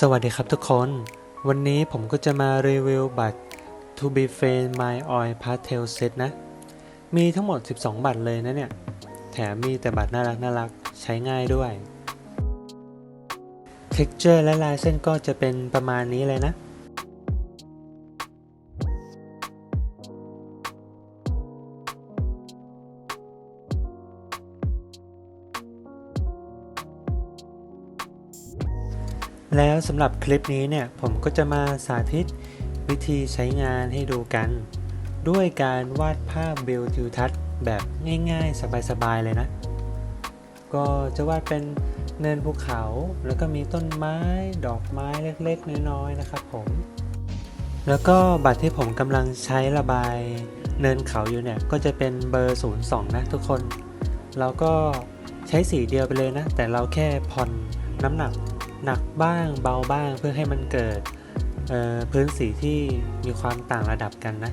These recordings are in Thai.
สวัสดีครับทุกคน วันนี้ผมก็จะมารีวิวบัตร To Be f a i n My Oil Pastel Set นะ มีทั้งหมด 12 บัตรเลยนะเนี่ย แถมมีแต่บัตรน่ารักน่ารักใช้ง่ายด้วย Texture และลายเส้นก็จะเป็นประมาณนี้เลยนะ แล้วสำหรับคลิปนี้เนี่ยผมก็จะมาสาธิตวิธีใช้งานให้ดูกัน ด้วยการวาดภาพวิวทิวทัศน์แบบง่ายๆ สบายๆ เลยนะ ก็จะวาดเป็นเนินภูเขา แล้วก็มีต้นไม้ดอกไม้เล็กๆ น้อยๆ นะครับผม แล้วก็บัตรที่ผมกำลังใช้ระบายเนินเขาอยู่เนี่ย ก็จะเป็นเบอร์ 02 นะทุกคนเราก็ใช้สีเดียวไปเลยนะ แต่เราแค่ผ่อนน้ำหนัก หนักบ้างเบาบ้างเพื่อให้มันเกิดพื้นสีที่มีความต่างระดับกันนะ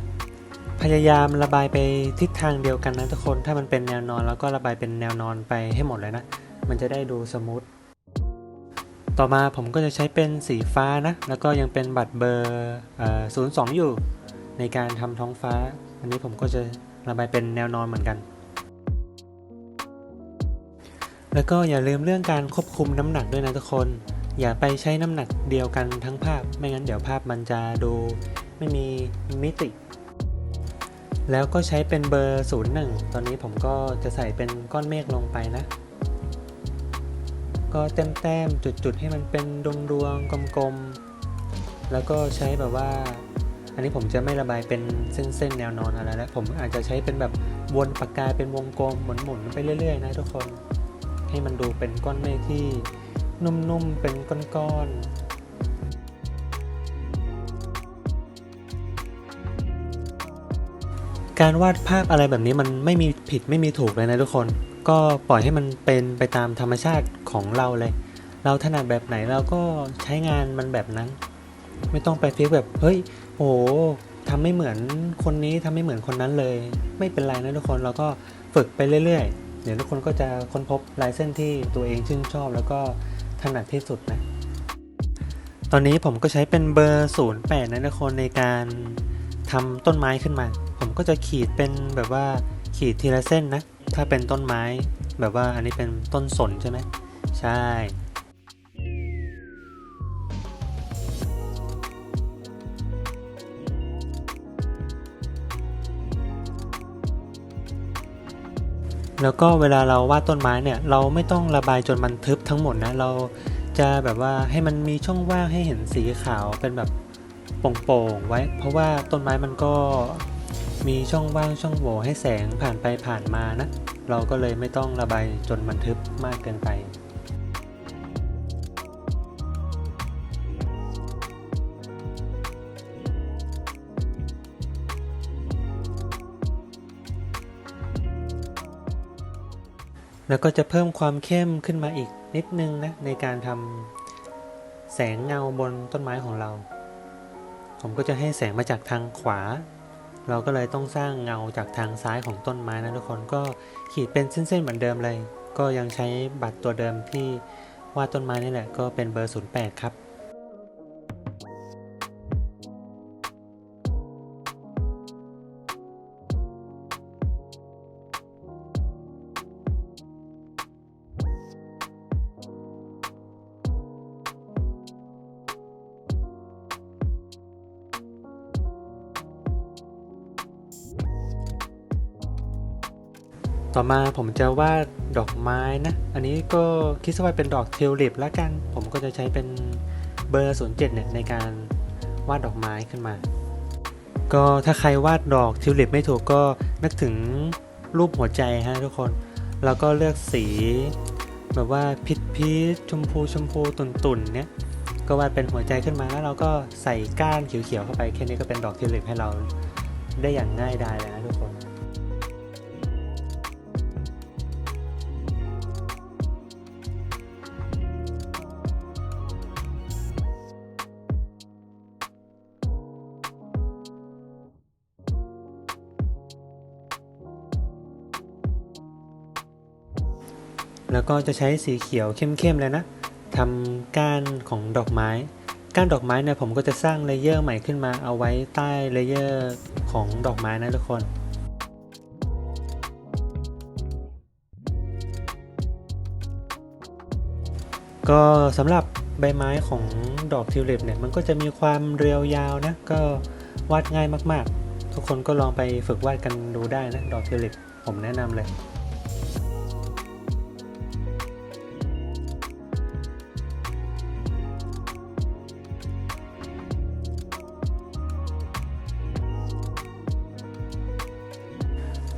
พยายามระบายไปทิศทางเดียวกันนะทุกคนถ้ามันเป็นแนวนอนแล้วก็ระบายเป็นแนวนอนไปให้หมดเลยนะ มันจะได้ดูสมูทต่อมาผมก็จะใช้เป็นสีฟ้านะ แล้วก็ยังเป็นบัตรเบอร์ศูนย์สองอยู่ในการทำท้องฟ้า อันนี้ผมก็จะระบายเป็นแนวนอนเหมือนกัน แล้วก็อย่าลืมเรื่องการควบคุมน้ำหนักด้วยนะทุกคน อย่าไปใช้น้ำหนักเดียวกันทั้งภาพ ไม่งั้นเดี๋ยวภาพมันจะดูไม่มีมิติ แล้วก็ใช้เป็นเบอร์ 01 ตอนนี้ผมก็จะใส่เป็นก้อนเมฆลงไปนะ ก็แต้มๆจุดๆ ให้มันเป็นดวงดวงๆกลมๆ แล้วก็ใช้แบบว่า อันนี้ผมจะไม่ระบายเป็นเส้นๆ แนวนอนอะไรแล้ว ผมอาจจะใช้เป็นแบบวนปากกาเป็นวงกลมหมุนๆไปเรื่อยๆ นะทุกคน ให้มันดูเป็นก้อนเมฆที่ นุ่มๆ เป็นก้อนๆการวาดภาพอะไรแบบนี้มันไม่มีผิดไม่มีถูกเลยนะทุกคน ก็ปล่อยให้มันเป็นไปตามธรรมชาติของเราเลย เราถนัดแบบไหนเราก็ใช้งานมันแบบนั้น ไม่ต้องไปฟิกแบบเฮ้ยโอ้โหทำไม่เหมือนคนนี้ทำไม่เหมือนคนนั้นเลย ไม่เป็นไรนะทุกคนเราก็ฝึกไปเรื่อยๆ เดี๋ยวทุกคนก็จะค้นพบลายเส้นที่ตัวเองชื่นชอบ แล้วก็ ถนัดที่สุดนะ ตอนนี้ผมก็ใช้เป็นเบอร์ 08นะทุกคนในการทำต้นไม้ขึ้นมา ผมก็จะขีดเป็นแบบว่าขีดทีละเส้นนะ ถ้าเป็นต้นไม้แบบว่าอันนี้เป็นต้นสนใช่ไหมใช่ แล้วก็เวลาเราวาดต้นไม้เนี่ย เราไม่ต้องระบายจนมันทึบทั้งหมดนะ เราจะแบบว่าให้มันมีช่องว่างให้เห็นสีขาวเป็นแบบโป่งๆไว้ เพราะว่าต้นไม้มันก็มีช่องว่างช่องโหว่ให้แสงผ่านไปผ่านมานะ เราก็เลยไม่ต้องระบายจนมันทึบมากเกินไป แล้วก็จะเพิ่มความเข้มขึ้นมาอีกนิดนึงนะในการทำแสงเงาบนต้นไม้ของเรา ผมก็จะให้แสงมาจากทางขวา เราก็เลยต้องสร้างเงาจากทางซ้ายของต้นไม้นะทุกคนก็ขีดเป็นเส้นๆเหมือนเดิมเลย ก็ยังใช้บัตรตัวเดิมที่วาดต้นไม้นี่แหละก็เป็นเบอร์ 08 ครับ ต่อมาผมจะวาดดอกไม้นะ อันนี้ก็คิดว่าเป็นดอกทิวลิปแล้วกัน ผมก็จะใช้เป็นเบอร์ 07 เนี่ยในการวาดดอกไม้ขึ้นมา ก็ถ้าใครวาดดอกทิวลิปไม่ถูกก็นึกถึงรูปหัวใจฮะทุกคน แล้วก็เลือกสี แบบว่าพิษพีชชมพูชมพูตุ่นตุ่นเนี่ย ก็วาดเป็นหัวใจขึ้นมาแล้วเราก็ใส่ก้านเขียวๆเข้าไปแค่นี้ก็เป็นดอกทิวลิปให้เราได้อย่างง่ายดายเลยนะทุกคน แล้วก็จะใช้สีเขียวเข้มๆเลยนะทำก้านของดอกไม้ ก้านดอกไม้เนี่ยผมก็จะสร้างเลเยอร์ใหม่ขึ้นมาเอาไว้ใต้เลเยอร์ของดอกไม้นะทุกคนก็สำหรับใบไม้ของดอกทิวลิปเนี่ยมันก็จะมีความเรียวยาวนะก็วาดง่ายมากๆ ทุกคนก็ลองไปฝึกวาดกันดูได้นะดอกทิวลิปผมแนะนำเลย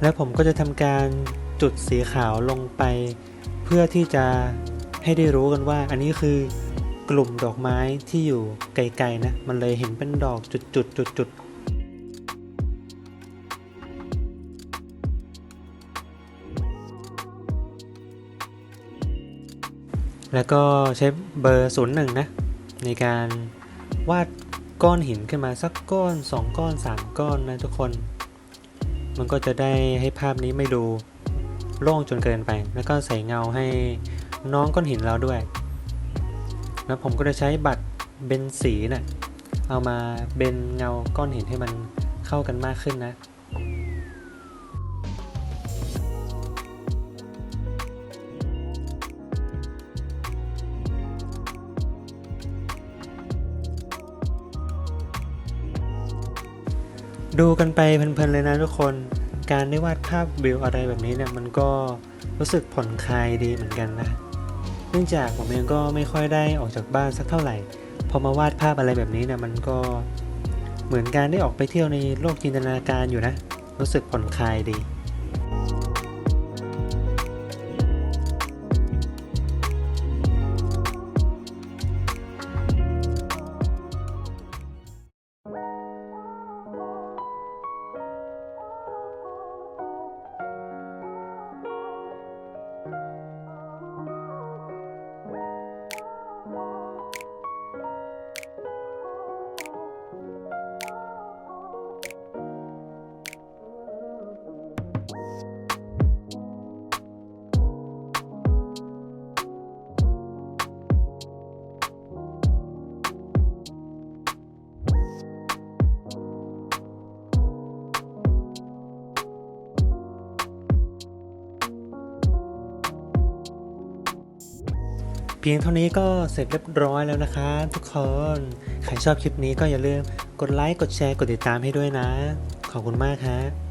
แล้วผมก็จะทำการจุดสีขาวลงไป เพื่อที่จะให้ได้รู้กันว่าอันนี้คือกลุ่มดอกไม้ที่อยู่ไกลๆนะ มันเลยเห็นเป็นดอกจุดๆๆๆแล้วก็ใช้เบอร์01นะในการวาดก้อนหินขึ้นมาสักก้อน 2 ก้อน 3 ก้อนนะทุกคน มันก็จะได้ให้ภาพนี้ไม่ดูโล่งจนเกินไป แล้วก็ใส่เงาให้น้องก้อนหินเราด้วย แล้วผมก็จะใช้บัตรเบนสีนะ่ะเอามาเบนเงาก้อนหินให้มันเข้ากันมากขึ้นนะ ดูกันไปเพลินๆเลยนะทุกคน การได้วาดภาพวิวอะไรแบบนี้เนี่ยมันก็รู้สึกผ่อนคลายดีเหมือนกันนะ เนื่องจากผมเองก็ไม่ค่อยได้ออกจากบ้านสักเท่าไหร่ พอมาวาดภาพอะไรแบบนี้เนี่ยมันก็เหมือนการได้ออกไปเที่ยวในโลกจินตนาการอยู่นะ รู้สึกผ่อนคลายดี พียงเท่านี้ก็เสร็จเรียบร้อยแล้วนะคะ ทุกคน ใครชอบคลิปนี้ก็อย่าลืมกดไลค์ กดแชร์ กดติดตามให้ด้วยนะ ขอบคุณมากค่ะ